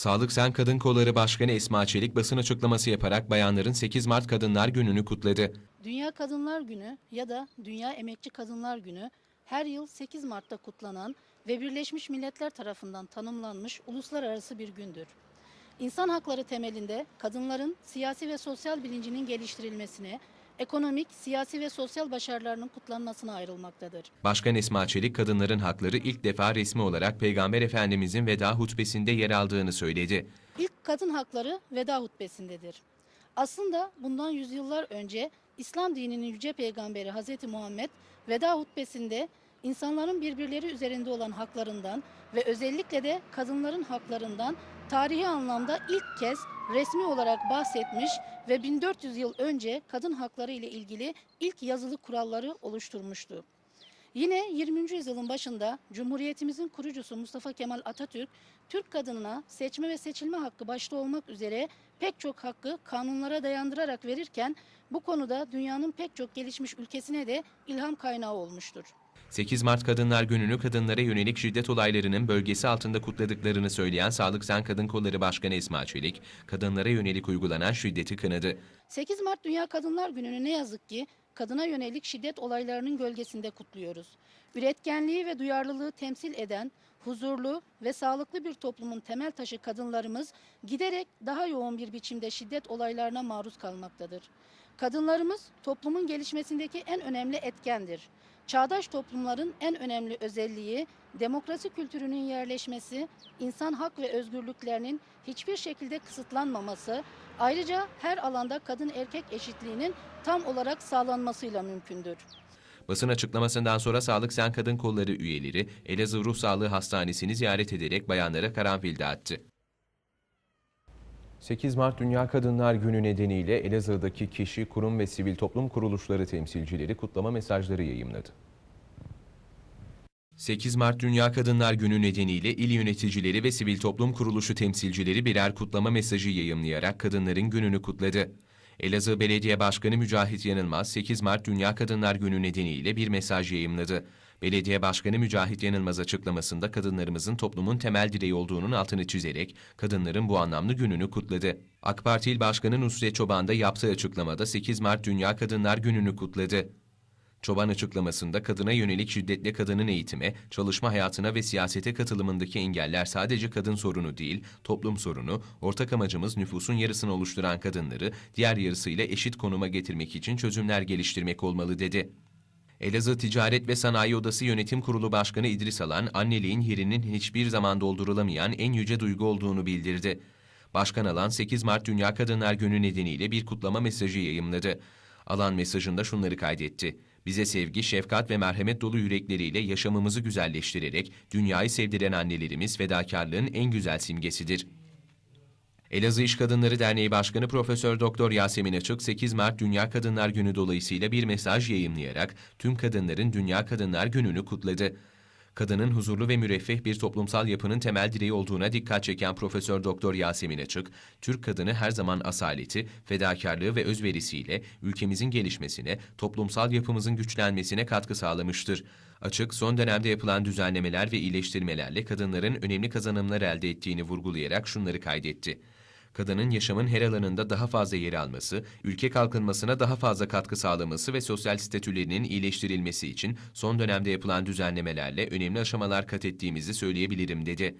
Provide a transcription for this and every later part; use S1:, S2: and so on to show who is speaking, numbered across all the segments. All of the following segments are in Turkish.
S1: Sağlık Sen Kadın Kolları Başkanı Esma Çelik basın açıklaması yaparak bayanların 8 Mart Kadınlar Günü'nü kutladı.
S2: Dünya Kadınlar Günü ya da Dünya Emekçi Kadınlar Günü her yıl 8 Mart'ta kutlanan ve Birleşmiş Milletler tarafından tanımlanmış uluslararası bir gündür. İnsan hakları temelinde kadınların siyasi ve sosyal bilincinin geliştirilmesine, ekonomik, siyasi ve sosyal başarılarının kutlanmasına ayrılmaktadır.
S1: Başkan Esma Çelik kadınların hakları ilk defa resmi olarak Peygamber Efendimizin veda hutbesinde yer aldığını söyledi.
S2: İlk kadın hakları veda hutbesindedir. Aslında bundan yüzyıllar önce İslam dininin yüce peygamberi Hz. Muhammed veda hutbesinde insanların birbirleri üzerinde olan haklarından ve özellikle de kadınların haklarından tarihi anlamda ilk kez resmi olarak bahsetmiş ve 1400 yıl önce kadın hakları ile ilgili ilk yazılı kuralları oluşturmuştu. Yine 20. yüzyılın başında Cumhuriyetimizin kurucusu Mustafa Kemal Atatürk, Türk kadınına seçme ve seçilme hakkı başta olmak üzere pek çok hakkı kanunlara dayandırarak verirken bu konuda dünyanın pek çok gelişmiş ülkesine de ilham kaynağı olmuştur.
S1: 8 Mart Kadınlar Günü'nü kadınlara yönelik şiddet olaylarının bölgesi altında kutladıklarını söyleyen Sağlık Sen Kadın Kolları Başkanı Esma Çelik, kadınlara yönelik uygulanan şiddeti kınadı.
S2: 8 Mart Dünya Kadınlar Günü'nü ne yazık ki kadına yönelik şiddet olaylarının gölgesinde kutluyoruz. Üretkenliği ve duyarlılığı temsil eden huzurlu ve sağlıklı bir toplumun temel taşı kadınlarımız giderek daha yoğun bir biçimde şiddet olaylarına maruz kalmaktadır. Kadınlarımız toplumun gelişmesindeki en önemli etkendir. Çağdaş toplumların en önemli özelliği demokrasi kültürünün yerleşmesi, insan hak ve özgürlüklerinin hiçbir şekilde kısıtlanmaması, ayrıca her alanda kadın erkek eşitliğinin tam olarak sağlanmasıyla mümkündür.
S1: Basın açıklamasından sonra Sağlık Sen Kadın Kolları üyeleri Elazığ Ruh Sağlığı Hastanesi'ni ziyaret ederek bayanlara karanfil dağıttı. 8 Mart Dünya Kadınlar Günü nedeniyle Elazığ'daki kişi, kurum ve sivil toplum kuruluşları temsilcileri kutlama mesajları yayımladı. 8 Mart Dünya Kadınlar Günü nedeniyle il yöneticileri ve sivil toplum kuruluşu temsilcileri birer kutlama mesajı yayımlayarak kadınların gününü kutladı. Elazığ Belediye Başkanı Mücahit Yanılmaz 8 Mart Dünya Kadınlar Günü nedeniyle bir mesaj yayımladı. Belediye Başkanı Mücahit Yanılmaz açıklamasında kadınlarımızın toplumun temel direği olduğunun altını çizerek kadınların bu anlamlı gününü kutladı. AK Parti İl Başkanı Nusret Çoban da yaptığı açıklamada 8 Mart Dünya Kadınlar Günü'nü kutladı. Çoban açıklamasında kadına yönelik şiddetle kadının eğitime, çalışma hayatına ve siyasete katılımındaki engeller sadece kadın sorunu değil, toplum sorunu, ortak amacımız nüfusun yarısını oluşturan kadınları diğer yarısıyla eşit konuma getirmek için çözümler geliştirmek olmalı dedi. Elazığ Ticaret ve Sanayi Odası Yönetim Kurulu Başkanı İdris Alan, anneliğin yerinin hiçbir zaman doldurulamayan en yüce duygu olduğunu bildirdi. Başkan Alan 8 Mart Dünya Kadınlar Günü nedeniyle bir kutlama mesajı yayımladı. Alan mesajında şunları kaydetti. Bize sevgi, şefkat ve merhamet dolu yürekleriyle yaşamımızı güzelleştirerek dünyayı sevdiren annelerimiz fedakarlığın en güzel simgesidir. Elazığ İş Kadınları Derneği Başkanı Profesör Doktor Yasemin Açık 8 Mart Dünya Kadınlar Günü dolayısıyla bir mesaj yayımlayarak tüm kadınların Dünya Kadınlar Günü'nü kutladı. Kadının huzurlu ve müreffeh bir toplumsal yapının temel direği olduğuna dikkat çeken Profesör Doktor Yasemin Açık, Türk kadını her zaman asaleti, fedakarlığı ve özverisiyle ülkemizin gelişmesine, toplumsal yapımızın güçlenmesine katkı sağlamıştır. Açık, son dönemde yapılan düzenlemeler ve iyileştirmelerle kadınların önemli kazanımlar elde ettiğini vurgulayarak şunları kaydetti. Kadının yaşamın her alanında daha fazla yer alması, ülke kalkınmasına daha fazla katkı sağlaması ve sosyal statülerinin iyileştirilmesi için son dönemde yapılan düzenlemelerle önemli aşamalar kat ettiğimizi söyleyebilirim dedi.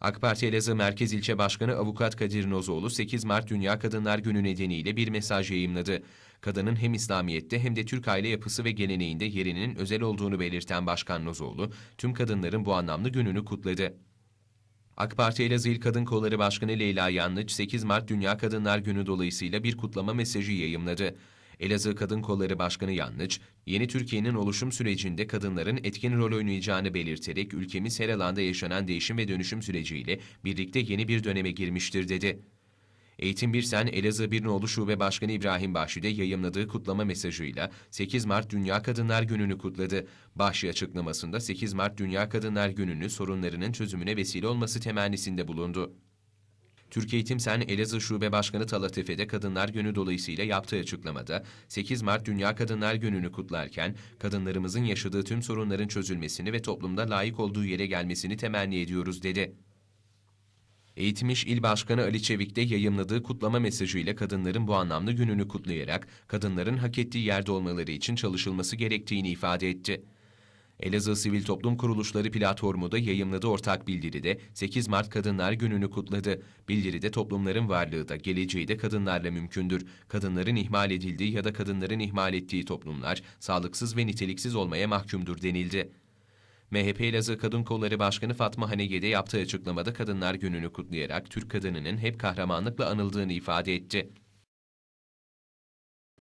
S1: AK Parti Elazığ Merkez İlçe Başkanı Avukat Kadir Nozoğlu 8 Mart Dünya Kadınlar Günü nedeniyle bir mesaj yayımladı. Kadının hem İslamiyet'te hem de Türk aile yapısı ve geleneğinde yerinin özel olduğunu belirten Başkan Nozoğlu, tüm kadınların bu anlamlı gününü kutladı. AK Parti Elazığ Kadın Kolları Başkanı Leyla Yanlıç 8 Mart Dünya Kadınlar Günü dolayısıyla bir kutlama mesajı yayımladı. Elazığ Kadın Kolları Başkanı Yanlıç, yeni Türkiye'nin oluşum sürecinde kadınların etkin rol oynayacağını belirterek ülkemiz her alanda yaşanan değişim ve dönüşüm süreciyle birlikte yeni bir döneme girmiştir dedi. Eğitim Birsen Elazığ Birnoğlu Şube Başkanı İbrahim Bahşi yayımladığı kutlama mesajıyla 8 Mart Dünya Kadınlar Günü'nü kutladı. Bahşi açıklamasında 8 Mart Dünya Kadınlar Günü'nü sorunlarının çözümüne vesile olması temennisinde bulundu. Türkiye Eğitim Sen Elazığ Şube Başkanı Talat Efe de Kadınlar Günü dolayısıyla yaptığı açıklamada 8 Mart Dünya Kadınlar Günü'nü kutlarken kadınlarımızın yaşadığı tüm sorunların çözülmesini ve toplumda layık olduğu yere gelmesini temenni ediyoruz dedi. Eğitim İl Başkanı Ali Çevik de yayımladığı kutlama mesajıyla kadınların bu anlamda gününü kutlayarak kadınların hak ettiği yerde olmaları için çalışılması gerektiğini ifade etti. Elazığ Sivil Toplum Kuruluşları platformu da yayımladığı ortak bildiride 8 Mart Kadınlar Günü'nü kutladı. Bildiride toplumların varlığı da geleceği de kadınlarla mümkündür. Kadınların ihmal edildiği ya da kadınların ihmal ettiği toplumlar sağlıksız ve niteliksiz olmaya mahkumdur denildi. MHP Elazığ Kadın Kolları Başkanı Fatma Hanegede yaptığı açıklamada Kadınlar Günü'nü kutlayarak Türk kadınının hep kahramanlıkla anıldığını ifade etti.